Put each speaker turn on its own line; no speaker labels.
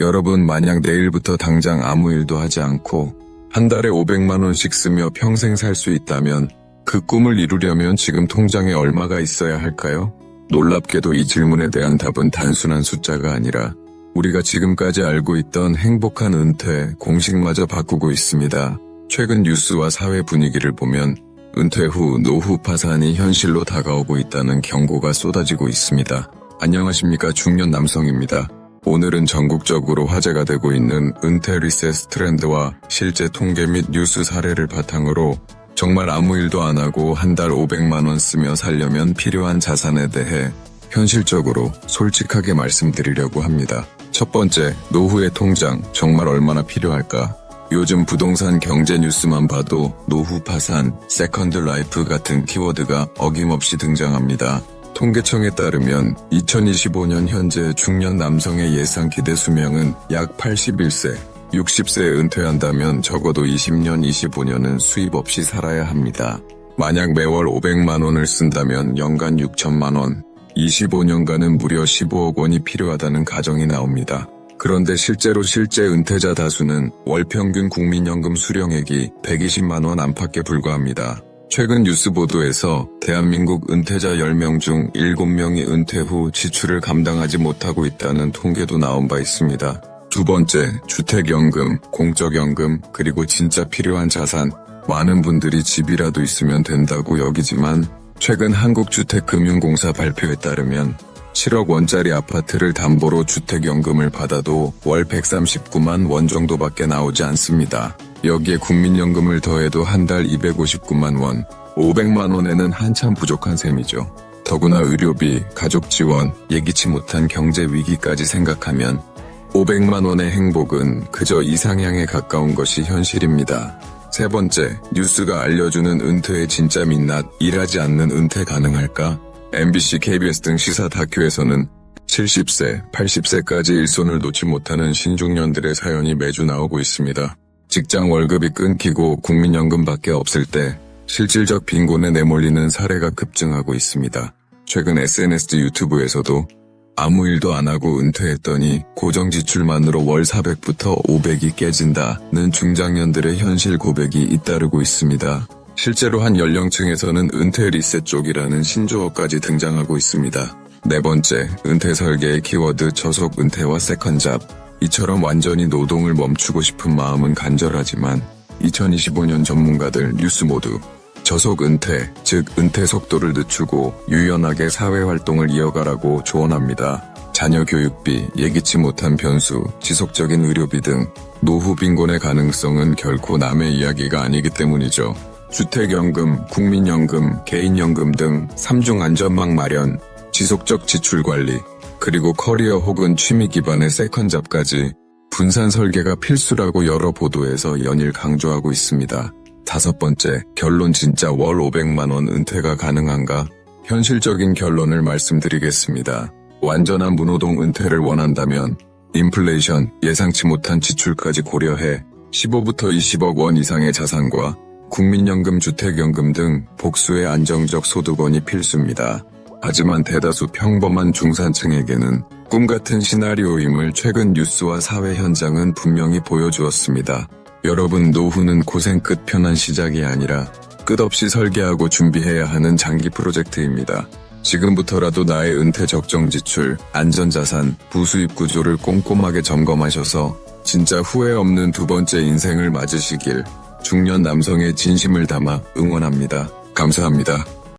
여러분 만약 내일부터 당장 아무 일도 하지 않고 한 달에 500만 원씩 쓰며 평생 살 수 있다면 그 꿈을 이루려면 지금 통장에 얼마가 있어야 할까요? 놀랍게도 이 질문에 대한 답은 단순한 숫자가 아니라 우리가 지금까지 알고 있던 행복한 은퇴 공식마저 바꾸고 있습니다. 최근 뉴스와 사회 분위기를 보면 은퇴 후 노후 파산이 현실로 다가오고 있다는 경고가 쏟아지고 있습니다. 안녕하십니까 중년 남성입니다. 오늘은 전국적으로 화제가 되고 있는 은퇴 리셋 트렌드와 실제 통계 및 뉴스 사례를 바탕으로 정말 아무 일도 안 하고 한 달 500만 원 쓰며 살려면 필요한 자산에 대해 현실적으로 솔직하게 말씀드리려고 합니다. 첫 번째, 노후의 통장 정말 얼마나 필요할까? 요즘 부동산 경제 뉴스만 봐도 노후 파산, 세컨드 라이프 같은 키워드가 어김없이 등장합니다. 통계청에 따르면 2025년 현재 중년 남성의 예상 기대 수명은 약 81세, 60세에 은퇴한다면 적어도 20년, 25년은 수입 없이 살아야 합니다. 만약 매월 500만 원을 쓴다면 연간 6천만 원, 25년간은 무려 15억 원이 필요하다는 가정이 나옵니다. 그런데 실제로 실제 은퇴자 다수는 월 평균 국민연금 수령액이 120만 원 안팎에 불과합니다. 최근 뉴스 보도에서 대한민국 은퇴자 10명 중 7명이 은퇴 후 지출을 감당하지 못하고 있다는 통계도 나온 바 있습니다. 두 번째, 주택연금, 공적연금, 그리고 진짜 필요한 자산. 많은 분들이 집이라도 있으면 된다고 여기지만 최근 한국주택금융공사 발표에 따르면 7억 원짜리 아파트를 담보로 주택연금을 받아도 월 139만 원 정도밖에 나오지 않습니다. 여기에 국민연금을 더해도 한 달 259만 원, 500만 원에는 한참 부족한 셈이죠. 더구나 의료비, 가족 지원, 예기치 못한 경제 위기까지 생각하면 500만 원의 행복은 그저 이상향에 가까운 것이 현실입니다. 세 번째, 뉴스가 알려주는 은퇴의 진짜 민낯, 일하지 않는 은퇴 가능할까? MBC, KBS 등 시사 다큐에서는 70세, 80세까지 일손을 놓지 못하는 신중년들의 사연이 매주 나오고 있습니다. 직장 월급이 끊기고 국민연금밖에 없을 때 실질적 빈곤에 내몰리는 사례가 급증하고 있습니다. 최근 SNS 유튜브에서도 아무 일도 안 하고 은퇴했더니 고정 지출만으로 월 400부터 500이 깨진다는 중장년들의 현실 고백이 잇따르고 있습니다. 실제로 한 연령층에서는 은퇴 리셋 쪽이라는 신조어까지 등장하고 있습니다. 네 번째, 은퇴 설계의 키워드 저속 은퇴와 세컨잡. 이처럼 완전히 노동을 멈추고 싶은 마음은 간절하지만 2025년 전문가들 뉴스 모두 저속 은퇴, 즉 은퇴 속도를 늦추고 유연하게 사회 활동을 이어가라고 조언합니다. 자녀 교육비, 예기치 못한 변수, 지속적인 의료비 등 노후 빈곤의 가능성은 결코 남의 이야기가 아니기 때문이죠. 주택연금, 국민연금, 개인연금 등 3중 안전망 마련, 지속적 지출 관리, 그리고 커리어 혹은 취미 기반의 세컨 잡까지 분산 설계가 필수라고 여러 보도에서 연일 강조하고 있습니다. 다섯 번째, 결론 진짜 월 500만원 은퇴가 가능한가? 현실적인 결론을 말씀드리겠습니다. 완전한 무노동 은퇴를 원한다면 인플레이션, 예상치 못한 지출까지 고려해 15부터 20억 원 이상의 자산과 국민연금, 주택연금 등 복수의 안정적 소득원이 필수입니다. 하지만 대다수 평범한 중산층에게는 꿈 같은 시나리오임을 최근 뉴스와 사회 현장은 분명히 보여주었습니다. 여러분 노후는 고생 끝 편한 시작이 아니라 끝없이 설계하고 준비해야 하는 장기 프로젝트입니다. 지금부터라도 나의 은퇴 적정 지출, 안전자산, 부수입 구조를 꼼꼼하게 점검하셔서 진짜 후회 없는 두 번째 인생을 맞으시길 중년 남성의 진심을 담아 응원합니다. 감사합니다.